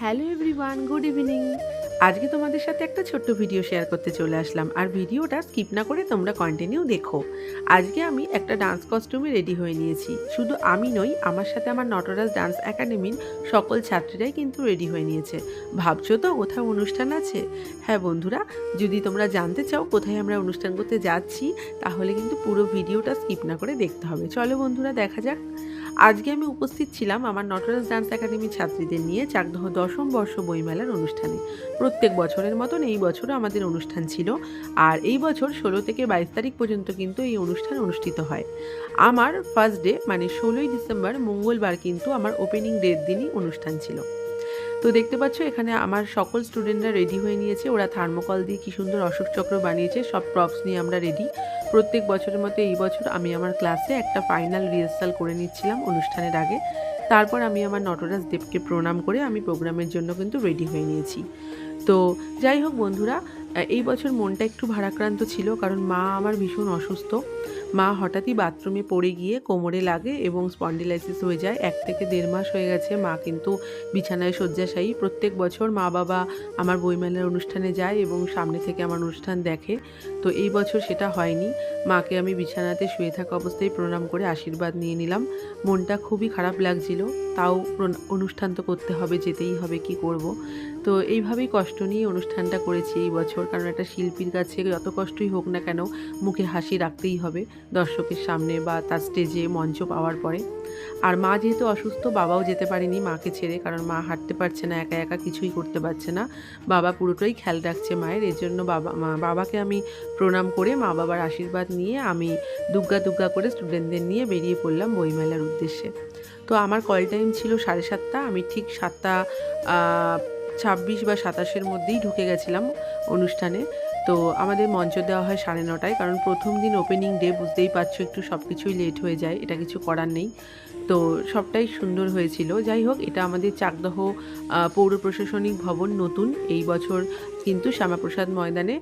Hello everyone good evening আজকে তোমাদের সাথে একটা ছোট্ট ভিডিও শেয়ার করতে চলে আসলাম। আর ভিডিওটা স্কিপ না করে তোমরা কন্টিনিউ দেখো। আজকে আমি একটা ডান্স কস্টিউমে রেডি হয়ে নিয়েছি। শুধু আমি নই, আমার সাথে আমার নটরাজ ডান্স একাডেমির সকল ছাত্রীরাই কিন্তু রেডি হয়ে নিয়েছে। ভাবছ তো কোথাও অনুষ্ঠান আছে? হ্যাঁ বন্ধুরা, যদি তোমরা জানতে চাও কোথায় আমরা অনুষ্ঠান করতে যাচ্ছি, তাহলে কিন্তু পুরো ভিডিওটা স্কিপ না করে দেখতে হবে। চলো বন্ধুরা, দেখা যাক। আজকে আমি উপস্থিত ছিলাম আমার নটরাজ ডান্স একাডেমির ছাত্রীদের নিয়ে চাকদহ দশম বর্ষ বইমেলার অনুষ্ঠানে। প্রত্যেক বছরের মতন এই বছরও আমাদের অনুষ্ঠান ছিল। আর এই বছর ষোলো থেকে বাইশ তারিখ পর্যন্ত কিন্তু এই অনুষ্ঠান অনুষ্ঠিত হয়। আমার ফার্স্ট ডে মানে ষোলোই ডিসেম্বর মঙ্গলবার কিন্তু আমার ওপেনিং ডের দিনই অনুষ্ঠান ছিল। তো দেখতে পাচ্ছ এখানে আমার সকল স্টুডেন্টরা রেডি হয়ে নিয়েছে। ওরা থার্মোকল দিয়ে কি সুন্দর অশোক চক্র বানিয়েছে। সব প্রপস নিয়ে আমরা রেডি প্রত্যেক বছরের মতো এই বছর আমি আমার ক্লাসে একটা ফাইনাল রিহার্সাল করে নিচ্ছিলাম অনুষ্ঠানের আগে। তারপর আমি আমার নটরাজ দেবকে প্রণাম করে আমি প্রোগ্রামের জন্য কিন্তু রেডি হয়ে নিয়েছি। তো যাই হোক বন্ধুরা এই বছর মনটা একটু ভারাক্রান্ত ছিল কারণ মা আমার ভীষণ অসুস্থ। মা হঠাৎই বাথরুমে পড়ে গিয়ে কোমরে লাগে এবং স্পন্ডিলাইসিস হয়ে যায়। এক থেকে দেড় মাস হয়ে গেছে মা কিন্তু বিছানায় শয্যাশায়ী। প্রত্যেক বছর মা বাবা আমার বইমেলার অনুষ্ঠানে যায় এবং সামনে থেকে আমার অনুষ্ঠান দেখে। তো এই বছর সেটা হয়নি। মাকে আমি বিছানাতে শুয়ে থাকা অবস্থায় প্রণাম করে আশীর্বাদ নিয়ে নিলাম। মনটা খুবই খারাপ লাগছিল। তাও অনুষ্ঠান তো করতে হবে, যেতেই হবে কি করব। তো এইভাবেই কষ্ট নিয়ে অনুষ্ঠানটা করেছি এই বছর, কারণ একটা শিল্পীর কাছে যত কষ্টই হোক না কেন, মুখে হাসি রাখতেই হবে দর্শকের সামনে বা তার স্টেজে মঞ্চ পাওয়ার পরে। আর মা যেহেতু অসুস্থ, বাবাও যেতে পারেনি মাকে ছেড়ে, কারণ মা হাঁটতে পারছে না, একা একা কিছুই করতে পারছে না। বাবা পুরোটাই খেয়াল রাখছে মায়ের, এর জন্য বাবা বাবাকে আমি প্রণাম করে মা বাবার আশীর্বাদ নিয়ে আমি দুগ্গা দুগ্গা করে স্টুডেন্টদের নিয়ে বেরিয়ে পড়লাম বইমেলার উদ্দেশ্যে। তো আমার কল টাইম ছিল সাড়ে সাতটা, আমি ঠিক সাতটা ছাব্বিশ বা সাতাশের মধ্যেই ঢুকে গেছিলাম অনুষ্ঠানে। তো আমাদের মঞ্চ দেওয়া হয় সাড়ে নটায়, কারণ প্রথম দিন ওপেনিং ডে বুঝতেই পারছ একটু সব কিছুই লেট হয়ে যায়, এটা কিছু করার নেই। তো সবটাই সুন্দর হয়েছিল। যাই হোক, এটা আমাদের চাকদহ পৌর প্রশাসনিক ভবন নতুন। এই বছর কিন্তু শ্যামাপ্রসাদ ময়দানে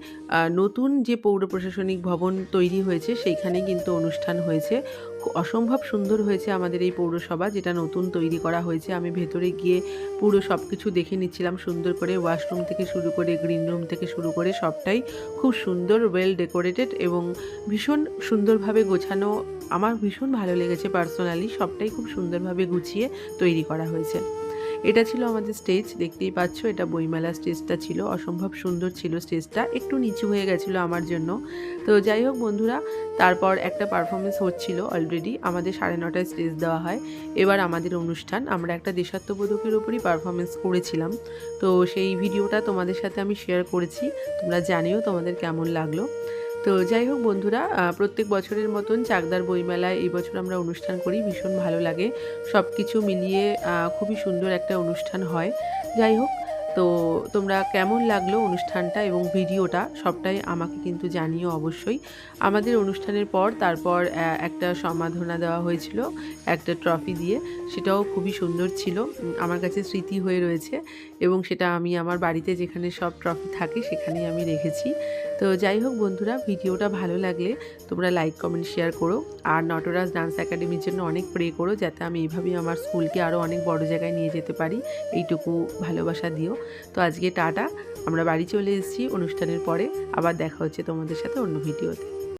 নতুন যে পৌর প্রশাসনিক ভবন তৈরি হয়েছে সেইখানে কিন্তু অনুষ্ঠান হয়েছে। অসম্ভব সুন্দর হয়েছে আমাদের এই পৌরসভা, যেটা নতুন তৈরি করা হয়েছে। আমি ভেতরে গিয়ে পুরো সব কিছু দেখে নিচ্ছিলাম, সুন্দর করে ওয়াশরুম থেকে শুরু করে গ্রিন রুম থেকে শুরু করে সবটাই খুব সুন্দর ওয়েল ডেকোরেটেড এবং ভীষণ সুন্দরভাবে গোছানো। আমার ভীষণ ভালো লেগেছে পার্সোনালি সবটাই খুব সুন্দরভাবে গুছিয়ে তৈরি করা হয়েছে। এটা ছিল আমাদের স্টেজ দেখতেই পাচ্ছ, এটা বইমেলা স্টেজটা ছিল। অসম্ভব সুন্দর ছিল স্টেজটা একটু নিচু হয়ে গেছিল আমার জন্য। তো যাই হোক বন্ধুরা, তারপর একটা পারফরমেন্স হচ্ছিল অলরেডি আমাদের সাড়ে নটায় স্টেজ দেওয়া হয়। এবার আমাদের অনুষ্ঠান, আমরা একটা দেশাত্মবোধকের উপরই পারফরমেন্স করেছিলাম। তো সেই ভিডিওটা তোমাদের সাথে আমি শেয়ার করেছি, তোমরা জানিও তোমাদের কেমন লাগল। তো যাই হোক বন্ধুরা প্রত্যেক বছরের মতন চাকদার বইমেলায় এই বছর আমরা অনুষ্ঠান করি, ভীষণ ভালো লাগে। সব কিছু মিলিয়ে খুবই সুন্দর একটা অনুষ্ঠান হয়। যাই হোক, তো তোমরা কেমন লাগল অনুষ্ঠানটা এবং ভিডিওটা সবটাই আমাকে কিন্তু জানিও অবশ্যই। আমাদের অনুষ্ঠানের পর তারপর একটা সমাধনা দেওয়া হয়েছিল, একটা ট্রফি দিয়ে। সেটাও খুবই সুন্দর ছিল আমার কাছে স্মৃতি হয়ে রয়েছে এবং সেটা আমি আমার বাড়িতে যেখানে সব ট্রফি থাকে সেখানেই আমি রেখেছি। তো যাই হোক বন্ধুরা, ভিডিওটা ভালো লাগলে তোমরা লাইক কমেন্ট শেয়ার করো। আর নটরাজ ডান্স একাডেমির জন্য অনেক প্রে করো, যাতে আমি এইভাবেই আমার স্কুলকে আরও অনেক বড় জায়গায় নিয়ে যেতে পারি। এইটুকু ভালোবাসা দিও। তো আজকে টাটা, আমরা বাড়ি চলে এসেছি অনুষ্ঠানের পরে। আবার দেখা হচ্ছে তোমাদের সাথে অন্য ভিডিওতে